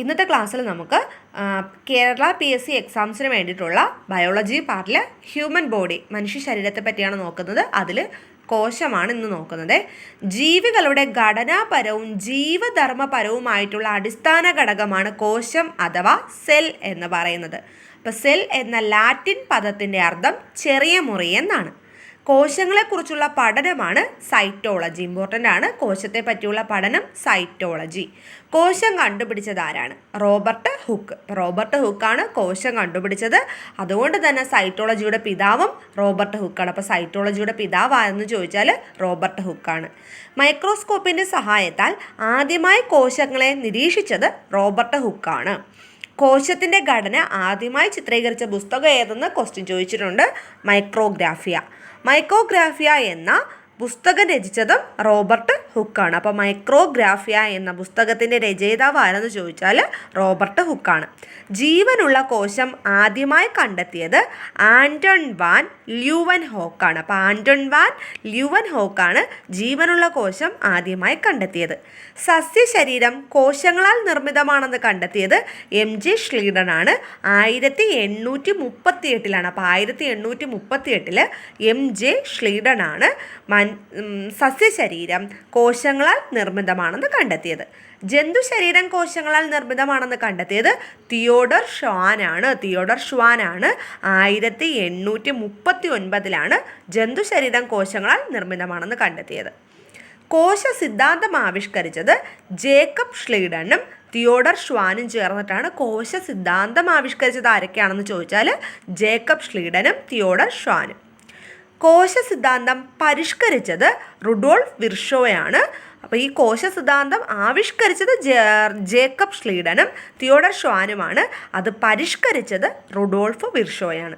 ഇന്നത്തെ ക്ലാസ്സിൽ നമുക്ക് കേരള പി എസ് സി എക്സാംസിന് വേണ്ടിയിട്ടുള്ള ബയോളജി പാർട്ടിൽ ഹ്യൂമൻ ബോഡി മനുഷ്യ ശരീരത്തെ പറ്റിയാണ് നോക്കുന്നത്. അതിൽ കോശമാണ് ഇന്ന് നോക്കുന്നത്. ജീവികളുടെ ഘടനാപരവും ജീവധർമ്മപരവുമായിട്ടുള്ള അടിസ്ഥാന ഘടകമാണ് കോശം അഥവാ സെൽ എന്ന് പറയുന്നത്. അപ്പോൾ സെൽ എന്ന ലാറ്റിൻ പദത്തിന്റെ അർത്ഥം ചെറിയ മുറി എന്നാണ്. കോശങ്ങളെക്കുറിച്ചുള്ള പഠനമാണ് സൈറ്റോളജി. ഇമ്പോർട്ടന്റ് ആണ്. കോശത്തെ പറ്റിയുള്ള പഠനം സൈറ്റോളജി. കോശം കണ്ടുപിടിച്ചത് ആരാണ്? Robert hook. റോബർട്ട് ഹുക്കാണ് കോശം കണ്ടുപിടിച്ചത്. അതുകൊണ്ട് തന്നെ സൈറ്റോളജിയുടെ പിതാവും റോബർട്ട് ഹുക്കാണ്. അപ്പോൾ സൈറ്റോളജിയുടെ പിതാവാണെന്ന് ചോദിച്ചാൽ റോബർട്ട് ഹുക്കാണ്. മൈക്രോസ്കോപ്പിന്റെ സഹായത്താൽ ആദ്യമായി കോശങ്ങളെ നിരീക്ഷിച്ചത് റോബർട്ട് ഹുക്കാണ്. കോശത്തിന്റെ ഘടന ആദ്യമായി ചിത്രീകരിച്ച പുസ്തകം ഏതെന്ന് ക്വസ്റ്റ്യൻ ചോദിച്ചിട്ടുണ്ട്. മൈക്രോഗ്രാഫിയ. മൈക്രോഗ്രാഫിയ എന്ന പുസ്തകം രചിച്ചതും റോബർട്ട് ഹുക്കാണ്. അപ്പോൾ മൈക്രോഗ്രാഫിയ എന്ന പുസ്തകത്തിന്റെ രചയിതാവ് ആരെന്ന് ചോദിച്ചാൽ റോബർട്ട് ഹുക്കാണ്. ജീവനുള്ള കോശം ആദ്യമായി കണ്ടെത്തിയത് ആന്റൺ വാൻ ല്യൂവൻ ഹോക്കാണ് അപ്പോൾ ആന്റൺ വാൻ ല്യൂവൻ ഹോക്കാണ് ജീവനുള്ള കോശം ആദ്യമായി കണ്ടെത്തിയത്. സസ്യശരീരം കോശങ്ങളാൽ നിർമ്മിതമാണെന്ന് കണ്ടെത്തിയത് എം ജെ ആണ് ആയിരത്തി എണ്ണൂറ്റി മുപ്പത്തി എട്ടിലാണ് അപ്പോൾ ആയിരത്തി എണ്ണൂറ്റി മുപ്പത്തി എട്ടിൽ എം ജെ ഷ്ലീഡൻ ആണ് മൻ സസ്യശരീരം കോശങ്ങളാൽ നിർമ്മിതമാണെന്ന് കണ്ടെത്തിയത്. ജന്തു ശരീരം കോശങ്ങളാൽ നിർമ്മിതമാണെന്ന് കണ്ടെത്തിയത് തിയോഡർ ഷ്വാനാണ്. തിയോഡർ ഷ്വാനാണ് ആയിരത്തി എണ്ണൂറ്റി മുപ്പത്തി ഒൻപതിലാണ് ജന്തു ശരീരം കോശങ്ങളാൽ നിർമ്മിതമാണെന്ന് കണ്ടെത്തിയത്. കോശ സിദ്ധാന്തം ആവിഷ്കരിച്ചത് ജേക്കബ് ഷ്ലീഡനും തിയോഡർ ഷ്വാനും ചേർന്നിട്ടാണ് കോശ സിദ്ധാന്തം ആവിഷ്കരിച്ചത്. ആരൊക്കെയാണെന്ന് ചോദിച്ചാൽ ജേക്കബ് ഷ്ലീഡനും തിയോഡർ ഷ്വാനും. കോശ സിദ്ധാന്തം പരിഷ്കരിച്ചത് റുഡോൾഫ് വിർഷോയാണ്. അപ്പോൾ ഈ കോശ സിദ്ധാന്തം ആവിഷ്കരിച്ചത് ജേക്കബ് ഷ്ലീഡനും തിയോഡർ ഷ്വാനുമാണ്. അത് പരിഷ്കരിച്ചത് റുഡോൾഫ് വിർഷോയാണ്.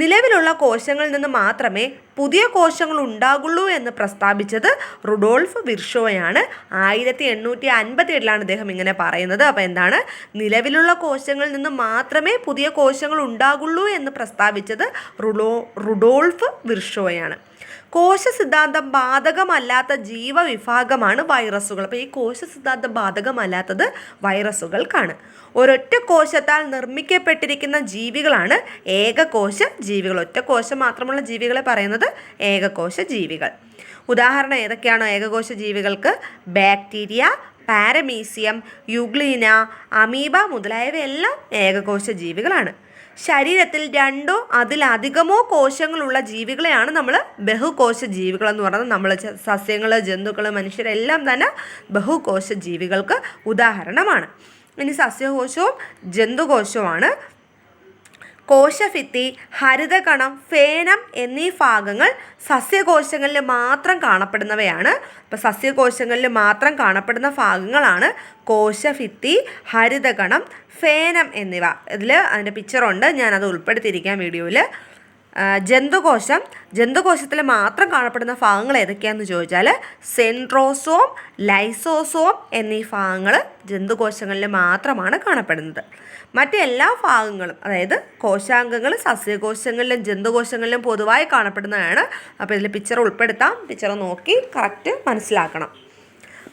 നിലവിലുള്ള കോശങ്ങളിൽ നിന്ന് മാത്രമേ പുതിയ കോശങ്ങൾ ഉണ്ടാകുള്ളൂ എന്ന് പ്രസ്താവിച്ചത് റുഡോൾഫ് വിർഷോയാണ്. ആയിരത്തി എണ്ണൂറ്റി അൻപത്തി ഏഴിലാണ് അദ്ദേഹം ഇങ്ങനെ പറയുന്നത്. അപ്പോൾ എന്താണ്? നിലവിലുള്ള കോശങ്ങളിൽ നിന്ന് മാത്രമേ പുതിയ കോശങ്ങൾ ഉണ്ടാകുള്ളൂ എന്ന് പ്രസ്താവിച്ചത് റുഡോ റുഡോൾഫ് വിർഷോയാണ്. കോശ സിദ്ധാന്തം ബാധകമല്ലാത്ത ജീവവിഭാഗമാണ് വൈറസുകൾ. അപ്പോൾ ഈ കോശ സിദ്ധാന്തം ബാധകമല്ലാത്തത് വൈറസുകൾക്കാണ്. ഒരൊറ്റ കോശത്താൽ നിർമ്മിക്കപ്പെട്ടിരിക്കുന്ന ജീവികളാണ് ഏകകോശ ജീവികൾ. ഒറ്റ കോശം മാത്രമുള്ള ജീവികളെ പറയുന്നത് ഏകകോശ ജീവികൾ. ഉദാഹരണം ഏതൊക്കെയാണോ ഏകകോശ ജീവികൾക്ക്? ബാക്ടീരിയ പാരമീസിയം യുഗ്ലീന അമീബ മുതലായവയെല്ലാം ഏകകോശ ജീവികളാണ്. ശരീരത്തിൽ രണ്ടോ അതിലധികമോ കോശങ്ങളുള്ള ജീവികളെയാണ് നമ്മൾ ബഹുകോശ ജീവികൾ എന്ന് പറയുന്നത് നമ്മൾ സസ്യങ്ങൾ ജന്തുക്കൾ മനുഷ്യരെല്ലാം തന്നെ ബഹുകോശ ജീവികൾക്ക് ഉദാഹരണമാണ്. ഇനി സസ്യകോശവും ജന്തുകോശവുമാണ്. കോശഭിത്തി ഹരിതകണം ഫേനം എന്നീ ഭാഗങ്ങൾ സസ്യകോശങ്ങളിൽ മാത്രം കാണപ്പെടുന്നവയാണ്. അപ്പോൾ സസ്യകോശങ്ങളിൽ മാത്രം കാണപ്പെടുന്ന ഭാഗങ്ങളാണ് കോശഭിത്തി ഹരിതകണം ഫേനം എന്നിവ. ഇതിൽ അതിന്റെ പിക്ചറുണ്ട് ഞാനത് ഉൾപ്പെടുത്തിയിരിക്കാം വീഡിയോയിൽ ജന്തുകോശം ജന്തുകോശത്തിൽ മാത്രം കാണപ്പെടുന്ന ഭാഗങ്ങൾ ഏതൊക്കെയാണെന്ന് ചോദിച്ചാൽ സെൻട്രോസോം ലൈസോസോം എന്നീ ഭാഗങ്ങൾ ജന്തുകോശങ്ങളിൽ മാത്രമാണ് കാണപ്പെടുന്നത്. മറ്റെല്ലാ ഭാഗങ്ങളും അതായത് കോശാംഗങ്ങൾ സസ്യകോശങ്ങളിലും ജന്തുകോശങ്ങളിലും പൊതുവായി കാണപ്പെടുന്നതാണ്. അപ്പോൾ ഇതിൽ പിക്ചർ ഉൾപ്പെടുത്താം. പിക്ചർ നോക്കി കറക്റ്റ് മനസ്സിലാക്കണം.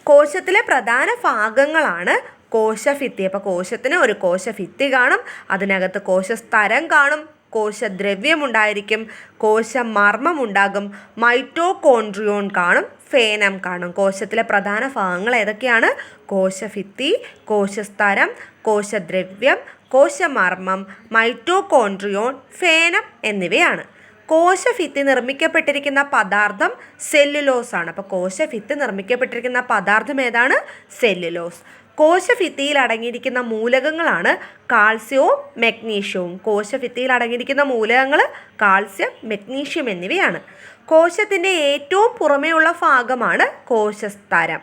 കോശത്തിലെ പ്രധാന ഭാഗങ്ങളാണ് കോശഭിത്തി. അപ്പോൾ കോശത്തിന് ഒരു കോശഭിത്തി കാണും അതിനകത്ത് കോശസ്തരം കാണും. കോശദ്രവ്യം ഉണ്ടായിരിക്കും കോശമർമ്മം ഉണ്ടാകും മൈറ്റോകോൺട്രിയോൺ കാണും. ഫേനം കാണും. കോശത്തിലെ പ്രധാന ഭാഗങ്ങൾ ഏതൊക്കെയാണ്? കോശഭിത്തി കോശസ്തരം കോശദ്രവ്യം കോശമർമ്മം മൈറ്റോകോൺട്രിയോൺ ഫേനം എന്നിവയാണ്. കോശഭിത്തി നിർമ്മിക്കപ്പെട്ടിരിക്കുന്ന പദാർത്ഥം സെല്ലുലോസ് ആണ് അപ്പോൾ കോശഭിത്തി നിർമ്മിക്കപ്പെട്ടിരിക്കുന്ന പദാർത്ഥം ഏതാണ്? സെല്ലുലോസ്. കോശഭിത്തിയിൽ അടങ്ങിയിരിക്കുന്ന മൂലകങ്ങളാണ് കാൽസ്യവും മെഗ്നീഷ്യവും. കോശഭിത്തിയിൽ അടങ്ങിയിരിക്കുന്ന മൂലകങ്ങൾ കാൽസ്യം മെഗ്നീഷ്യം എന്നിവയാണ്. കോശത്തിന്റെ ഏറ്റവും പുറമേയുള്ള ഭാഗമാണ് കോശസ്തരം.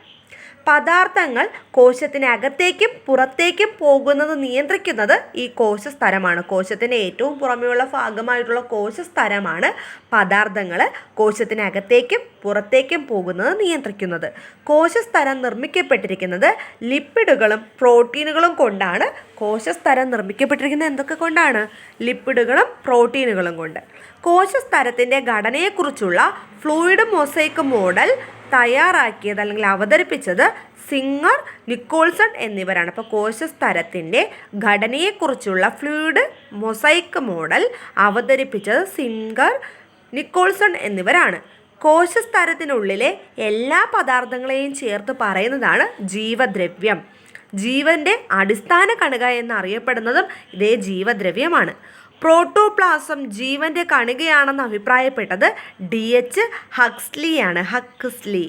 പദാർത്ഥങ്ങൾ കോശത്തിനകത്തേക്കും പുറത്തേക്കും പോകുന്നത് നിയന്ത്രിക്കുന്നത് ഈ കോശസ്തരമാണ്. കോശത്തിന്റെ ഏറ്റവും പുറമെയുള്ള ഭാഗമായിട്ടുള്ള കോശസ്തരമാണ് പദാർത്ഥങ്ങൾ കോശത്തിനകത്തേക്കും പുറത്തേക്കും പോകുന്നത് നിയന്ത്രിക്കുന്നത്. കോശസ്തരം നിർമ്മിക്കപ്പെട്ടിരിക്കുന്നത് ലിപ്പിഡുകളും പ്രോട്ടീനുകളും കൊണ്ടാണ്. കോശസ്തരം നിർമ്മിക്കപ്പെട്ടിരിക്കുന്നത് എന്തൊക്കെ കൊണ്ടാണ്? ലിപ്പിഡുകളും പ്രോട്ടീനുകളും കൊണ്ട്. കോശസ്തരത്തിന്റെ ഘടനയെക്കുറിച്ചുള്ള ഫ്ലൂയിഡ് മൊസൈക്ക് മോഡൽ തയ്യാറാക്കിയത് അല്ലെങ്കിൽ അവതരിപ്പിച്ചത് സിംഗർ നിക്കോൾസൺ എന്നിവരാണ്. അപ്പോൾ കോശസ്തരത്തിന്റെ ഘടനയെക്കുറിച്ചുള്ള ഫ്ലൂയിഡ് മൊസൈക്ക് മോഡൽ അവതരിപ്പിച്ചത് സിംഗർ നിക്കോൾസൺ എന്നിവരാണ്. കോശസ്തരത്തിനുള്ളിലെ എല്ലാ പദാർത്ഥങ്ങളെയും ചേർത്ത് പറയുന്നതാണ് ജീവദ്രവ്യം. ജീവന്റെ അടിസ്ഥാന കണിക എന്നറിയപ്പെടുന്നതും ഇതേ ജീവദ്രവ്യമാണ്. പ്രോട്ടോപ്ലാസം ജീവന്റെ കണികയാണെന്ന് അഭിപ്രായപ്പെട്ടത് ഡി എച്ച് ഹക്സ്ലിയാണ് ഹക്സ്ലി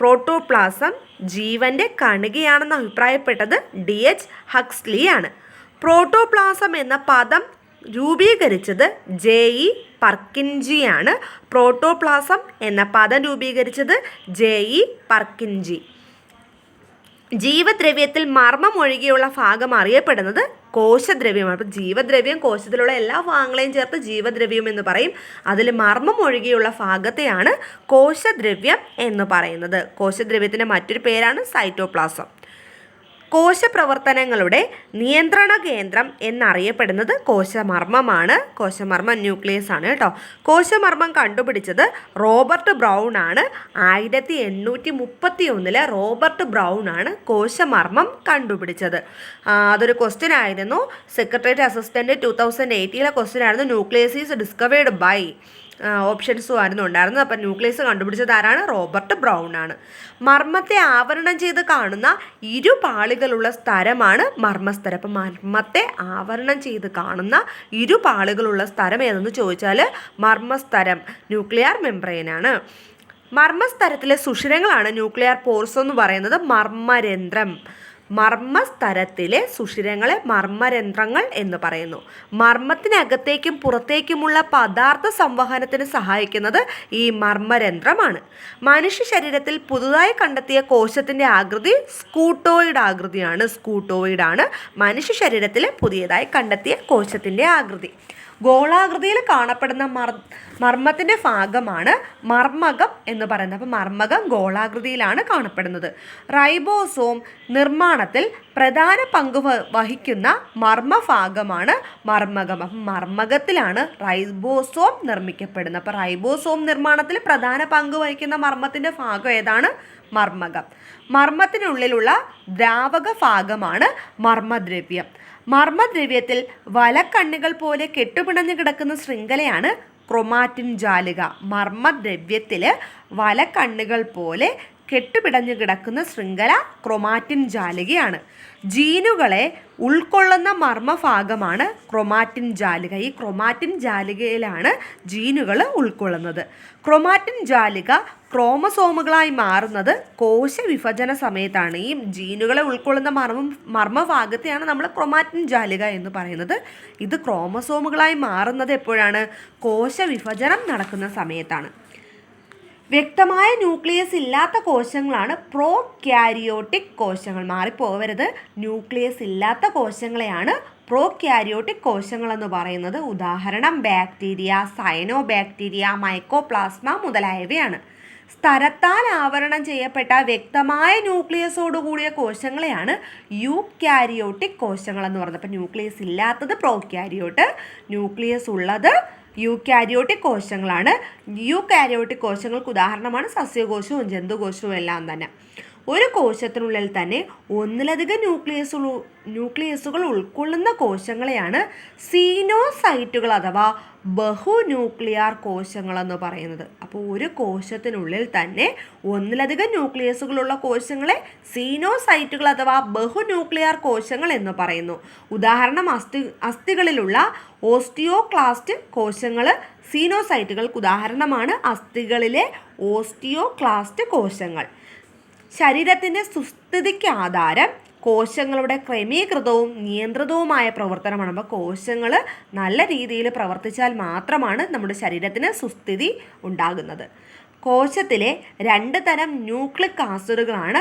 പ്രോട്ടോപ്ലാസം ജീവന്റെ കണികയാണെന്ന് അഭിപ്രായപ്പെട്ടത് ഡി എച്ച് ഹക്സ്ലിയാണ് പ്രോട്ടോപ്ലാസം എന്ന പദം രൂപീകരിച്ചത് ജെ ഇ പർക്കിൻജിയാണ് പ്രോട്ടോപ്ലാസം എന്ന പദം രൂപീകരിച്ചത് ജെ ഇ പർക്കിൻജി ജീവദ്രവ്യത്തിൽ മർമ്മം ഒഴികെയുള്ള ഭാഗം അറിയപ്പെടുന്നത് കോശദ്രവ്യമാണ്. അപ്പോൾ ജീവദ്രവ്യം കോശത്തിലുള്ള എല്ലാ ഭാഗങ്ങളെയും ചേർത്ത് ജീവദ്രവ്യം എന്ന് പറയും. അതിൽ മർമ്മം ഒഴികെയുള്ള ഭാഗത്തെയാണ് കോശദ്രവ്യം എന്ന് പറയുന്നത്. കോശദ്രവ്യത്തിന്റെ മറ്റൊരു പേരാണ് സൈറ്റോപ്ലാസം. കോശപ്രവർത്തനങ്ങളുടെ നിയന്ത്രണ കേന്ദ്രം എന്നറിയപ്പെടുന്നത് കോശമർമ്മമാണ്. കോശമർമ്മ ന്യൂക്ലിയസ് ആണ് കേട്ടോ. കോശമർമ്മം കണ്ടുപിടിച്ചത് റോബർട്ട് ബ്രൗൺ ആണ്. ആയിരത്തി എണ്ണൂറ്റി മുപ്പത്തി ഒന്നിലെ റോബർട്ട് ബ്രൗൺ ആണ് കോശമർമ്മം കണ്ടുപിടിച്ചത്. അതൊരു ക്വസ്റ്റ്യൻ ആയിരുന്നു. സെക്രട്ടേറിയറ്റ് അസിസ്റ്റന്റ് ടു തൗസൻഡ് എയ്റ്റിയിലെ ക്വസ്റ്റ്യൻ ആയിരുന്നു ന്യൂക്ലിയസ് ഈസ് ഡിസ്കവേർഡ് ബൈ. ഓപ്ഷൻസും ആയിരുന്നു. ഉണ്ടായിരുന്നത് അപ്പം ന്യൂക്ലിയസ് കണ്ടുപിടിച്ചത് ആരാണ്? റോബർട്ട് ബ്രൗൺ ആണ്. മർമ്മത്തെ ആവരണം ചെയ്ത് കാണുന്ന ഇരു പാളികളുള്ള സ്ഥലമാണ് മർമ്മസ്ഥരം അപ്പം മർമ്മത്തെ ആവരണം ചെയ്ത് കാണുന്ന ഇരു പാളികളുള്ള സ്ഥലം ഏതെന്ന് ചോദിച്ചാൽ മർമ്മസ്ഥരം ന്യൂക്ലിയർ മെംബ്രെയിനാണ് മർമ്മസ്തരത്തിലെ സുഷിരങ്ങളാണ് ന്യൂക്ലിയർ പോർസ് എന്ന് പറയുന്നത് മർമ്മരന്ധ്രം. മർമ്മസ്തരത്തിലെ സുഷിരങ്ങളെ മർമ്മരന്ധ്രങ്ങൾ എന്ന് പറയുന്നു. മർമ്മത്തിനകത്തേക്കും പുറത്തേക്കുമുള്ള പദാർത്ഥ സംവഹനത്തിന് സഹായിക്കുന്നത് ഈ മർമ്മരന്ധ്രമാണ്. മനുഷ്യ ശരീരത്തിൽ പുതുതായി കണ്ടെത്തിയ കോശത്തിന്റെ ആകൃതി സ്കൂട്ടോയിഡ് ആകൃതിയാണ്. സ്കൂട്ടോയിഡാണ് മനുഷ്യ ശരീരത്തിൽ പുതിയതായി കണ്ടെത്തിയ കോശത്തിന്റെ ആകൃതി. ഗോളാകൃതിയിൽ കാണപ്പെടുന്ന മർ മർമ്മത്തിന്റെ ഭാഗമാണ് മർമ്മകം എന്ന് പറയുന്നത്. അപ്പോൾ മർമ്മകം ഗോളാകൃതിയിലാണ് കാണപ്പെടുന്നത്. റൈബോസോം നിർമ്മാണത്തിൽ പ്രധാന പങ്ക് വഹിക്കുന്ന മർമ്മഭാഗമാണ് മർമ്മകം. അപ്പം മർമ്മകത്തിലാണ് റൈബോസോം നിർമ്മിക്കപ്പെടുന്നത്. അപ്പോൾ റൈബോസോം നിർമ്മാണത്തിൽ പ്രധാന പങ്ക് വഹിക്കുന്ന മർമ്മത്തിന്റെ ഭാഗം ഏതാണ്? മർമ്മകം. മർമ്മത്തിനുള്ളിലുള്ള ദ്രാവക ഭാഗമാണ് മർമ്മദ്രവ്യം. മർമ്മദ്രവ്യത്തിൽ വലക്കണ്ണുകൾ പോലെ കെട്ടുപിണഞ്ഞു കിടക്കുന്ന ശൃംഖലയാണ് ക്രൊമാറ്റിൻ ജാലിക. മർമ്മദ്രവ്യത്തിൽ വലക്കണ്ണുകൾ പോലെ കെട്ടുപിടഞ്ഞു കിടക്കുന്ന ശൃംഖല ക്രൊമാറ്റിൻ ജാലികയാണ്. ജീനുകളെ ഉൾക്കൊള്ളുന്ന മർമ്മഭാഗമാണ് ക്രൊമാറ്റിൻ ജാലിക. ഈ ക്രൊമാറ്റിൻ ജാലികയിലാണ് ജീനുകൾ ഉൾക്കൊള്ളുന്നത്. ക്രൊമാറ്റിൻ ജാലിക ക്രോമസോമുകളായി മാറുന്നത് കോശ വിഭജന സമയത്താണ്. ഈ ജീനുകളെ ഉൾക്കൊള്ളുന്ന മർമ്മ മർമ്മഭാഗത്തെയാണ് നമ്മൾ ക്രൊമാറ്റിൻ ജാലിക എന്ന് പറയുന്നത്. ഇത് ക്രോമസോമുകളായി മാറുന്നത് എപ്പോഴാണ്? കോശ വിഭജനം നടക്കുന്ന സമയത്താണ്. വ്യക്തമായ ന്യൂക്ലിയസ് ഇല്ലാത്ത കോശങ്ങളാണ് പ്രോ ക്യാരിയോട്ടിക് കോശങ്ങൾ. മാറിപ്പോവരുത്. ന്യൂക്ലിയസ് ഇല്ലാത്ത കോശങ്ങളെയാണ് പ്രോ ക്യാരിയോട്ടിക് കോശങ്ങളെന്ന് പറയുന്നത്. ഉദാഹരണം ബാക്ടീരിയ സൈനോ ബാക്ടീരിയ മൈക്കോപ്ലാസ്മ മുതലായവയാണ്. സ്ഥലത്താൽ ആവരണം ചെയ്യപ്പെട്ട വ്യക്തമായ ന്യൂക്ലിയസോട് കൂടിയ കോശങ്ങളെയാണ് യു ക്യാരിയോട്ടിക് കോശങ്ങളെന്ന് പറയുന്നത് അപ്പം ന്യൂക്ലിയസ് ഇല്ലാത്തത് പ്രോ ക്യാരിയോട്ട് ന്യൂക്ലിയസ് ഉള്ളത് യൂക്യാരിയോട്ടിക് കോശങ്ങളാണ്. യൂക്യാരിയോട്ടിക് കോശങ്ങൾക്ക് ഉദാഹരണമാണ് സസ്യകോശവും ജന്തുകോശവും എല്ലാം തന്നെ. ഒരു കോശത്തിനുള്ളിൽ തന്നെ ഒന്നിലധികം ന്യൂക്ലിയസ് ന്യൂക്ലിയസുകൾ ഉൾക്കൊള്ളുന്ന കോശങ്ങളെയാണ് സീനോസൈറ്റുകൾ അഥവാ ബഹുന്യൂക്ലിയാർ കോശങ്ങൾ എന്ന് പറയുന്നത്. അപ്പോൾ ഒരു കോശത്തിനുള്ളിൽ തന്നെ ഒന്നിലധികം ന്യൂക്ലിയസുകളുള്ള കോശങ്ങളെ സീനോസൈറ്റുകൾ അഥവാ ബഹുന്യൂക്ലിയാർ കോശങ്ങൾ എന്ന് പറയുന്നു. ഉദാഹരണം അസ്ഥി അസ്ഥികളിലുള്ള ഓസ്റ്റിയോക്ലാസ്റ്റ് കോശങ്ങൾ സീനോസൈറ്റുകൾക്ക് ഉദാഹരണമാണ്. അസ്ഥികളിലെ ഓസ്റ്റിയോക്ലാസ്റ്റ് കോശങ്ങൾ. ശരീരത്തിന്റെ സുസ്ഥിതിക്ക് ആധാരം കോശങ്ങളുടെ ക്രമീകൃതവും നിയന്ത്രിതവുമായ പ്രവർത്തനമാണ്. അപ്പോൾ കോശങ്ങൾ നല്ല രീതിയിൽ പ്രവർത്തിച്ചാൽ മാത്രമാണ് നമ്മുടെ ശരീരത്തിന് സുസ്ഥിതി ഉണ്ടാകുന്നത്. കോശത്തിലെ രണ്ട് തരം ന്യൂക്ലിക് ആസിഡുകളാണ്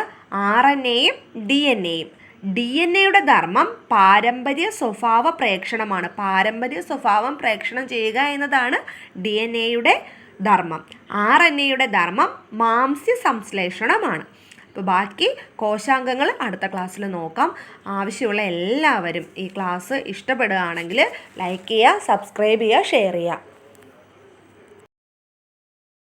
ആർ എൻ എയും ഡി എൻ എയും. ഡി എൻ എയുടെ ധർമ്മം പാരമ്പര്യ സ്വഭാവ പ്രേക്ഷണമാണ്. പാരമ്പര്യ സ്വഭാവം പ്രേക്ഷണം ചെയ്യുക എന്നതാണ് ഡി എൻ എയുടെ ധർമ്മം. ആർ എൻ എയുടെ ധർമ്മം മാംസ്യ സംശ്ലേഷണമാണ് അപ്പോൾ ബാക്കി കോശാംഗങ്ങൾ അടുത്ത ക്ലാസ്സിൽ നോക്കാം. ആവശ്യമുള്ള എല്ലാവരും ഈ ക്ലാസ് ഇഷ്ടപ്പെടുകയാണെങ്കിൽ ലൈക്ക് ചെയ്യുക സബ്സ്ക്രൈബ് ചെയ്യുക ഷെയർ ചെയ്യുക.